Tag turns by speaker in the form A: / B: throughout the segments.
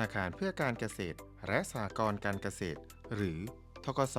A: นาคารเพื่อการเกษตร และสหกรณ์การเกษตร หรือทกส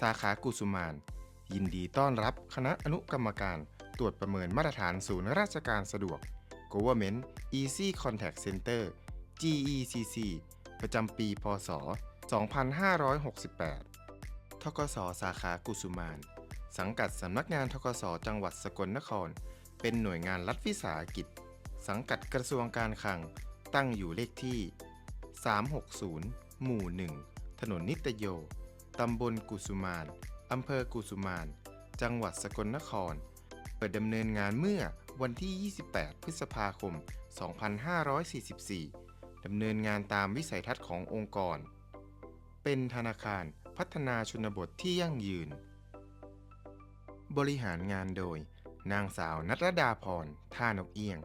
A: สาขากุสุมาน ยินดีต้อนรับคณะอนุกรรมการ ตรวจประเมินมาตรฐานศูนย์ราชการสะดวก Government Easy Contact Center GECC ประจำปี พศ 2568 ทกส สาขากุสุมาน สังกัดสำนักงานทกส จังหวัดสกลนคร เป็นหน่วยงานรัฐวิสาหกิจ สังกัดกระทรวงการคลัง ตั้งอยู่เลขที่ 360 หมู่ 1 ถนนนิตโย ตำบลกุสุมาน อำเภอกุสุมาน จังหวัดสกลนคร เปิดดำเนินงานเมื่อวันที่ 28 พฤษภาคม 2544 ดำเนินงานตามวิสัยทัศน์ขององค์กร เป็นธนาคารพัฒนาชนบทที่ยั่งยืน บริหารงานโดย นางสาวนัทรดาพร ท่านกเอียง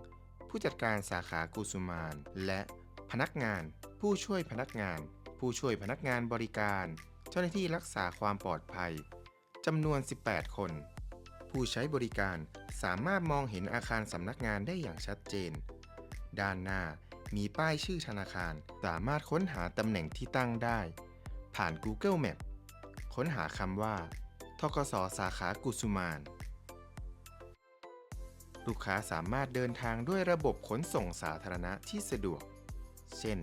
A: ผู้จัดการสาขากุสุมาน และพนักงาน ผู้ช่วยพนักงาน ผู้ช่วยพนักงานบริการ เจ้าหน้าที่รักษาความปลอดภัยจำนวน 18 คน ผู้ใช้บริการสามารถมองเห็นอาคารสำนักงานได้อย่างชัดเจน ด้านหน้ามีป้ายชื่อธนาคาร สามารถค้นหาตำแหน่งที่ตั้งได้ ผ่าน Google Map ค้นหาคำว่า ทกสสาขากุสุมาน ลูกค้าสามารถเดินทางด้วยระบบขนส่งสาธารณะที่สะดวก เช่น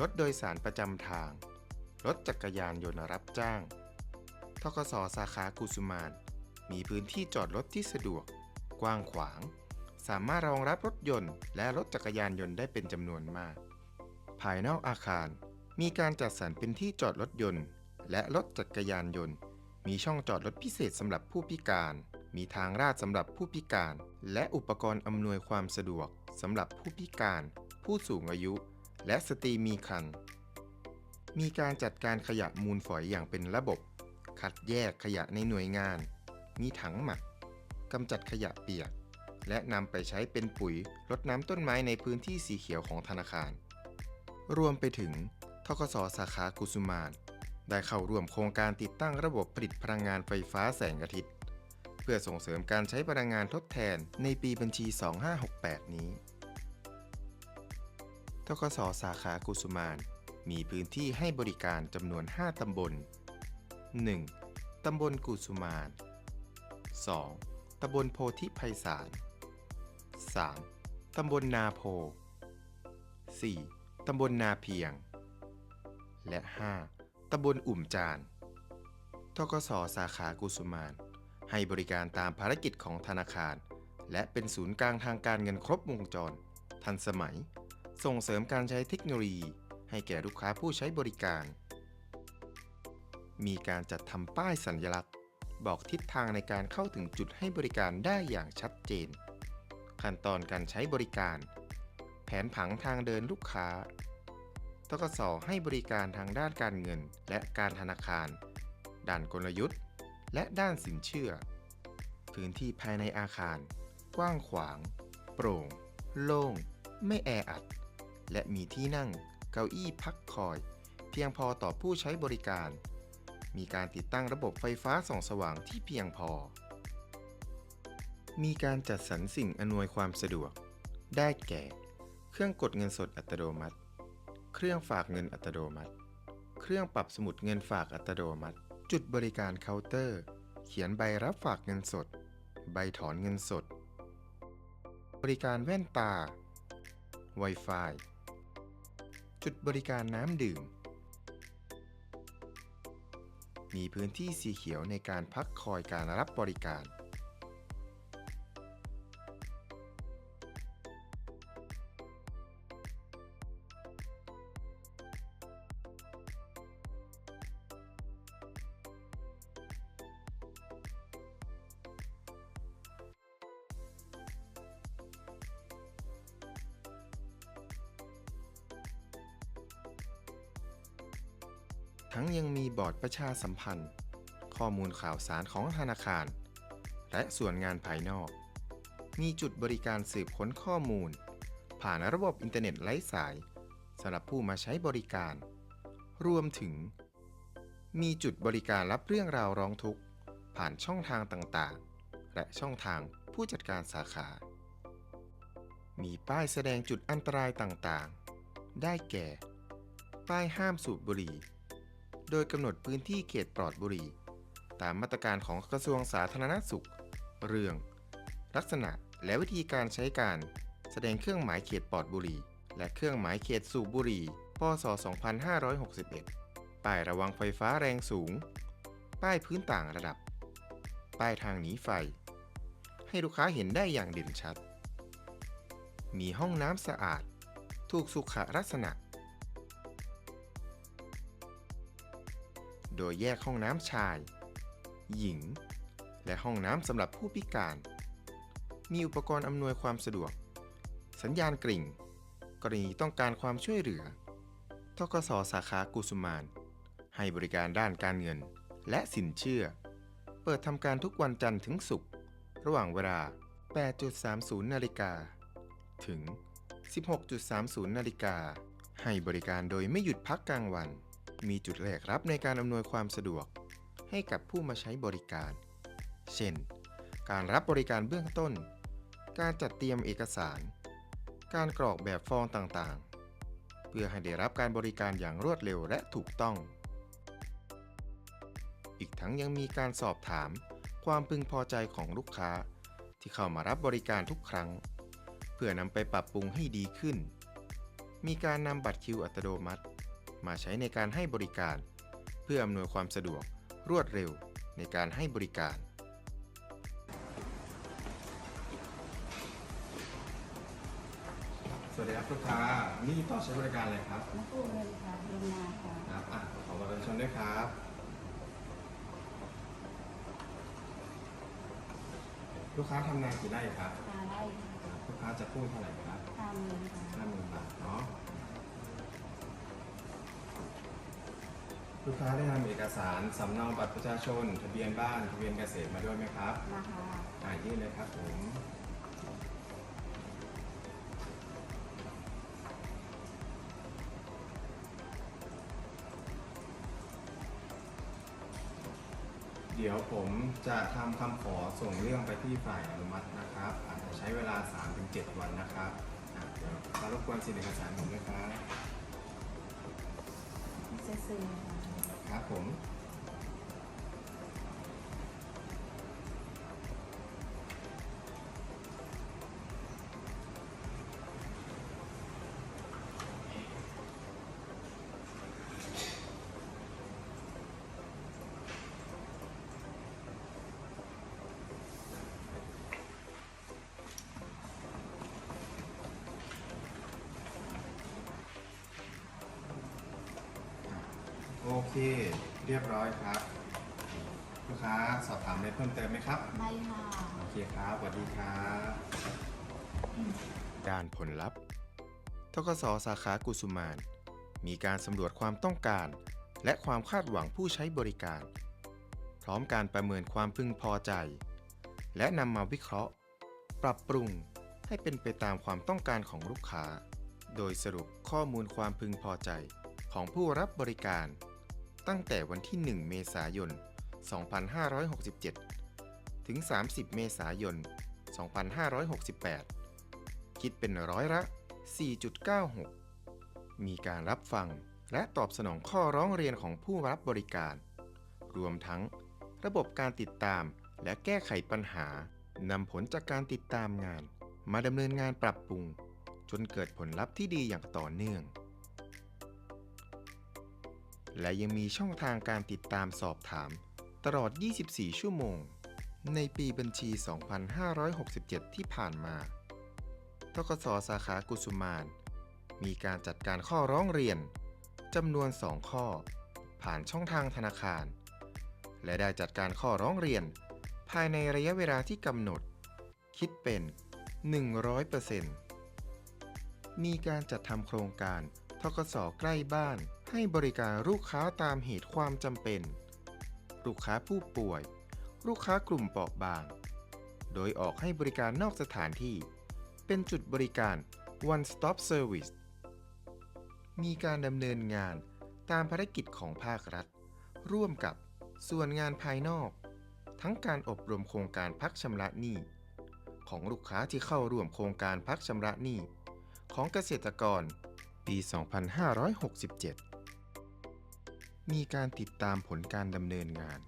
A: รถโดยสารประจำทาง รถจักรยานยนต์รับจ้าง ทกสสาขากุสุมาน มีพื้นที่จอดรถที่สะดวก กว้างขวาง สามารถรองรับรถยนต์ และรถจักรยานยนต์ได้เป็นจำนวนมาก ภายนอกอาคาร มีการจัดสรรเป็นที่จอดรถยนต์ และรถจักรยานยนต์ มีช่องจอดรถพิเศษสำหรับผู้พิการ มีทางลาดสำหรับผู้พิการ และอุปกรณ์อำนวยความสะดวกสำหรับผู้พิการ ผู้สูงอายุ และสตรีมีครรภ์มีการจัดการขยะมูลฝอยอย่างเป็นระบบ คัดแยกขยะในหน่วยงาน มีถังหมักกำจัดขยะเปียก และนำไปใช้เป็นปุ๋ยรดน้ำต้นไม้ในพื้นที่สีเขียวของธนาคาร รวมไปถึงทกสสาขากุสุมานได้เข้าร่วมโครงการติดตั้งระบบผลิตพลังงานไฟฟ้าแสงอาทิตย์ เพื่อส่งเสริมการใช้พลังงานทดแทนในปีบัญชี 2568 นี้ ทกสสาขากุสุมาน มีพื้นที่ให้บริการจำนวน 5 ตำบล 1. ตำบลกุสุมาน 2. ตำบลโพธิไพศาล 3. ตำบลนาโพ 4. ตำบลนาเพียง และ 5. ตำบลอุ่มจานทกสสาขากุสุมาน ให้บริการตามภารกิจของธนาคาร และเป็นศูนย์กลางทางการเงินครบวงจร ทันสมัย ส่งเสริมการใช้เทคโนโลยี ให้แก่ลูกค้าผู้ใช้บริการ มีการจัดทำป้ายสัญลักษณ์ บอกทิศทางในการเข้าถึงจุดให้บริการได้อย่างชัดเจน ขั้นตอนการใช้บริการ แผนผังทางเดินลูกค้าทกสให้บริการทางด้านการเงิน และการธนาคาร ด้านกลยุทธ์ และด้านสินเชื่อ พื้นที่ภายในอาคาร กว้างขวาง โปร่ง โล่ง ไม่แออัด และมีที่นั่งเก้าอี้พักคอย เพียงพอต่อผู้ใช้บริการ มีการติดตั้งระบบไฟฟ้าส่องสว่างที่เพียงพอ มีการจัดสรรสิ่งอำนวยความสะดวก ได้แก่ เครื่องกดเงินสดอัตโนมัติ เครื่องฝากเงินอัตโนมัติ เครื่องปรับสมุดเงินฝากอัตโนมัติ จุดบริการเคาน์เตอร์ เขียนใบรับฝากเงินสด ใบถอนเงินสด บริการแว่นตา Wi-Fi จุดบริการน้ำดื่ม มีพื้นที่สีเขียวในการพักคอยการรับบริการ ทั้งยังมีบอร์ดประชาสัมพันธ์ ข้อมูลข่าวสารของธนาคาร และส่วนงานภายนอก มีจุดบริการสืบค้นข้อมูล ผ่านระบบอินเทอร์เน็ตไร้สายสำหรับผู้มาใช้บริการ รวมถึง มีจุดบริการรับเรื่องราวร้องทุกข์ ผ่านช่องทางต่างๆ และช่องทางผู้จัดการสาขา มีป้ายแสดงจุดอันตรายต่างๆ ได้แก่ ป้ายห้ามสูบบุหรี่ โดยกำหนดพื้นที่เขตปลอดบุหรี่ ตามมาตรการของกระทรวงสาธารณสุข เรื่อง ลักษณะและวิธีการใช้การ แสดงเครื่องหมายเขตปลอดบุหรี่ และเครื่องหมายเขตสูบบุหรี่ พศ 2561 ป้ายระวังไฟฟ้าแรงสูง ป้ายพื้นต่างระดับ ป้ายทางหนีไฟ ให้ลูกค้าเห็นได้อย่างเด่นชัด มีห้องน้ำสะอาด ถูกสุขลักษณะ โดยแยกห้องน้ำชาย หญิง และห้องน้ำสำหรับผู้พิการ มีอุปกรณ์อำนวยความสะดวก สัญญาณกริ่ง กรณีต้องการความช่วยเหลือทกสสาขากุสุมาน ให้บริการด้านการเงิน และสินเชื่อ เปิดทำการทุกวันจันทร์ถึงศุกร์ระหว่างเวลา 8.30 นาฬิกา ถึง 16.30 นาฬิกา ให้บริการโดยไม่หยุดพักกลางวัน มีจุดแลกรับในการอำนวยความสะดวก ให้กับผู้มาใช้บริการ เช่น การรับบริการเบื้องต้น การจัดเตรียมเอกสาร การกรอกแบบฟอร์มต่างๆ เพื่อให้ได้รับการบริการอย่างรวดเร็วและถูกต้อง อีกทั้งยังมีการสอบถาม ความพึงพอใจของลูกค้า ที่เข้ามารับบริการทุกครั้ง เพื่อนำไปปรับปรุงให้ดีขึ้น มีการนำบัตรคิวอัตโนมัติ มาใช้ในการให้บริการ เพื่ออำนวยความสะดวกรวดเร็วในการให้บริการ สวัสดีครับลูกค้านี่ต่อใช้บริการอะไรครับ
B: มากู้เงินค่ะลงนาค่ะ
A: ครับอะขอบัตรประชาชนด้วยครับ ลูกค้าทำนากี่ไร่ครับ
B: หาได้
A: ลูกค้าจะกู้เท่าไหร่ครับ
B: ทำเงินค่ะ
A: ห้าหมื่นบาทเนาะ ลูกค้าได้นำเอกสารสำเนาบัตรประชาชน ทะเบียนบ้านทะเบียนเกษตรมาด้วยไหมครับ
B: มาค่ะ
A: อ่ายื่นเลยครับผม เดี๋ยวผมจะทำคำขอส่งเรื่องไปที่ฝ่ายอนุมัตินะครับ อาจจะใช้เวลา 3-7 วันนะครับอะเดี๋ยวขอรบกวนสินเอกสารผมด้วยครับ
B: ซื้อๆ ค่ะ
A: ครับผม เค เรียบร้อยครับลูกค้าสอบถามอะไรเพิ่มเติมไหมครับ
B: ไม่ค่ะ
A: โอเคครับสวัสดีครับด้านผลลัพธ์ทกสสาขากุสุมาน มีการสำรวจความต้องการ และความคาดหวังผู้ใช้บริการ พร้อมการประเมินความพึงพอใจ และนำมาวิเคราะห์ ปรับปรุงให้เป็นไปตามความต้องการของลูกค้า โดยสรุปข้อมูลความพึงพอใจของผู้รับบริการ ตั้งแต่วันที่ 1 เมษายน 2567 ถึง 30 เมษายน 2568 คิดเป็นร้อยละ 4.96 มีการรับฟังและตอบสนองข้อร้องเรียนของผู้รับบริการ รวมทั้งระบบการติดตามและแก้ไขปัญหานำผลจากการติดตามงาน มาดำเนินงานปรับปรุง จนเกิดผลลัพธ์ที่ดีอย่างต่อเนื่อง และยังมีช่องทางการติดตามสอบถาม ตลอด 24 ชั่วโมง ในปีบัญชี 2567 ที่ผ่านมาทกสสาขากุสุมาน มีการจัดการข้อร้องเรียนจำนวน 2 ข้อ ผ่านช่องทางธนาคาร และได้จัดการข้อร้องเรียน ภายในระยะเวลาที่กำหนด คิดเป็น 100%มีการจัดทำโครงการทกสใกล้บ้าน ให้บริการลูกค้าตามเหตุความจำเป็น ลูกค้าผู้ป่วย ลูกค้ากลุ่มเปราะบาง โดยออกให้บริการนอกสถานที่ เป็นจุดบริการ one stop service มีการดำเนินงานตามภารกิจของภาครัฐ ร่วมกับส่วนงานภายนอก ทั้งการอบรมโครงการพักชำระหนี้ ของลูกค้าที่เข้าร่วมโครงการพักชำระหนี้ ของเกษตรกร ปี 2567 มีการติดตามผลการดำเนินงาน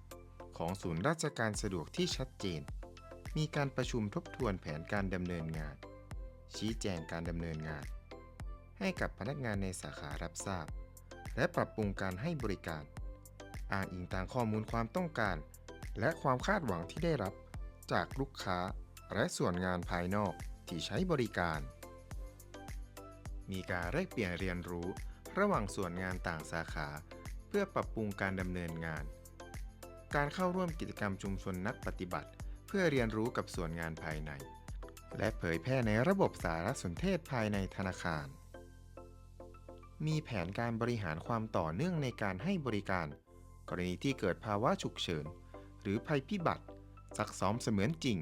A: ของศูนย์ราชการสะดวกที่ชัดเจน มีการประชุมทบทวนแผนการดำเนินงาน ชี้แจงการดำเนินงาน ให้กับพนักงานในสาขารับทราบ และปรับปรุงการให้บริการ อ้างอิงตามข้อมูลความต้องการ และความคาดหวังที่ได้รับจากลูกค้าและส่วนงานภายนอกที่ใช้บริการ มีการแลกเปลี่ยนเรียนรู้ระหว่างส่วนงานต่างสาขา เพื่อปรับปรุงการดำเนินงาน การเข้าร่วมกิจกรรมชุมชนนักปฏิบัติ เพื่อเรียนรู้กับส่วนงานภายใน และเผยแพร่ในระบบสารสนเทศภายในธนาคาร มีแผนการบริหารความต่อเนื่องในการให้บริการ กรณีที่เกิดภาวะฉุกเฉิน หรือภัยพิบัติซักซ้อมเสมือนจริง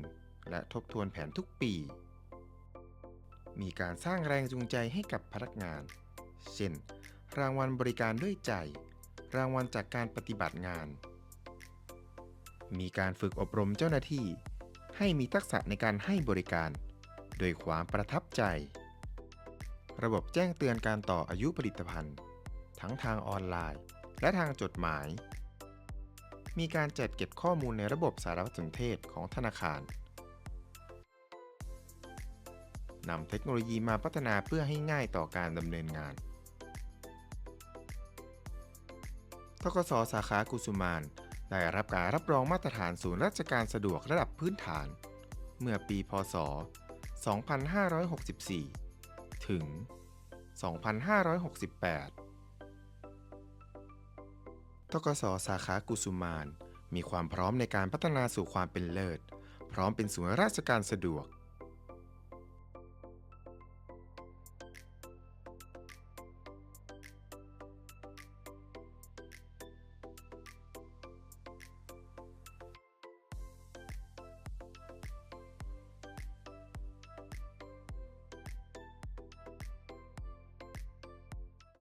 A: และทบทวนแผนทุกปี มีการสร้างแรงจูงใจให้กับพนักงาน เช่น รางวัลบริการด้วยใจ รางวัลจากการปฏิบัติงาน มีการฝึกอบรมเจ้าหน้าที่ ให้มีทักษะในการให้บริการ โดยความประทับใจ ระบบแจ้งเตือนการต่ออายุผลิตภัณฑ์ ทั้งทางออนไลน์ และทางจดหมาย มีการจัดเก็บข้อมูลในระบบสารสนเทศของธนาคารนำเทคโนโลยีมาพัฒนาเพื่อให้ง่ายต่อการดำเนินงาน ทกสสาขากุสุมาน ได้รับการรับรองมาตรฐานศูนย์ราชการสะดวกระดับพื้นฐาน เมื่อปีพศ 2564 ถึง 2568 ทกสสาขากุสุมาน มีความพร้อมในการพัฒนาสู่ความเป็นเลิศ พร้อมเป็นศูนย์ราชการสะดวก